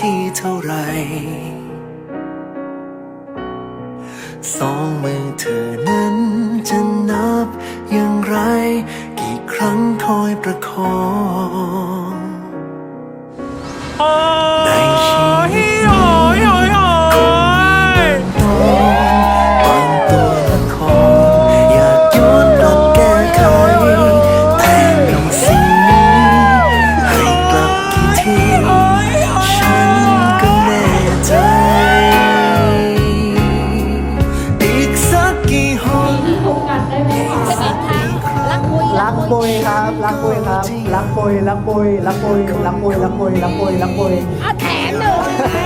ที่เท่าไร สองมือเธอนั้นจะนับอย่างไร กี่ครั้งคอยประคอง รักปุยรักปุยรักปุยรักปุยรักปุยรักปุยรักปุยเอาแถมหนึ่งไหม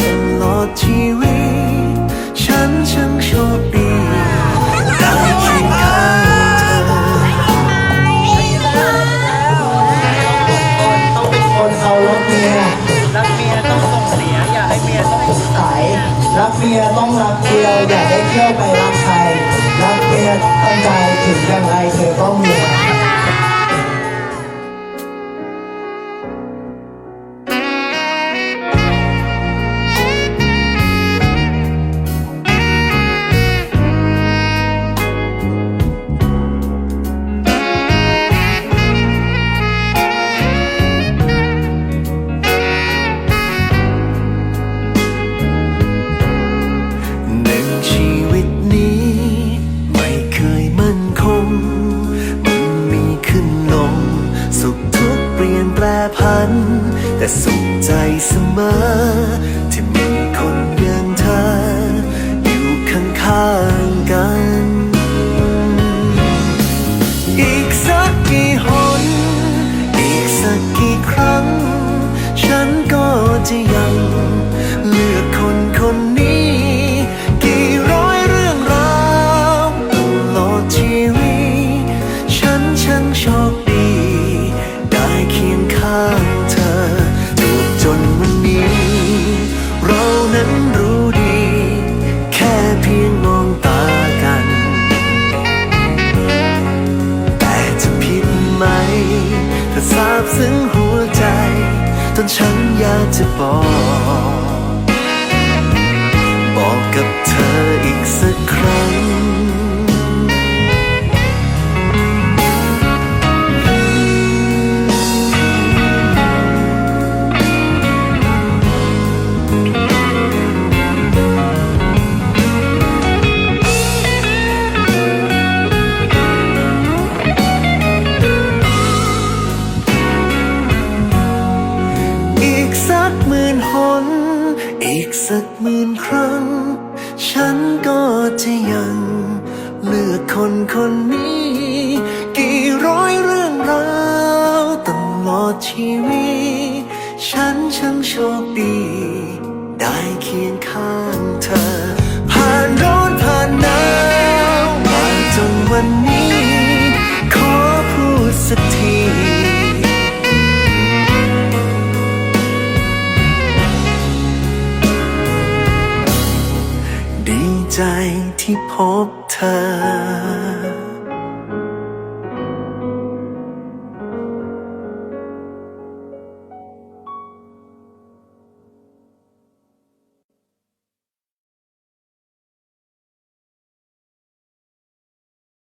ตลอดชีวิตฉันช่างโชคดีได้เคียงข้างเธอ ต้องเป็นคนเคารพเมียรักเมียต้องส่งเสีย อย่าให้เมียต้องใสรักเมียต้องรักเดียวอย่าได้เที่ยวไปรักใครรักเมียตั้งใจถึงอย่าง พัน แต่สุขใจเสมอ อย สักหมื่นครั้ง ฉันก็จะยัง เลือกคนคนนี้ กี่ร้อยเรื่องราวตลอดชีวิต ฉันช่างโชคดี ได้เคียงข้างเธอ ผ่านร้อนผ่านหนาวมาจนวันนี้ ใจที่พบเธอ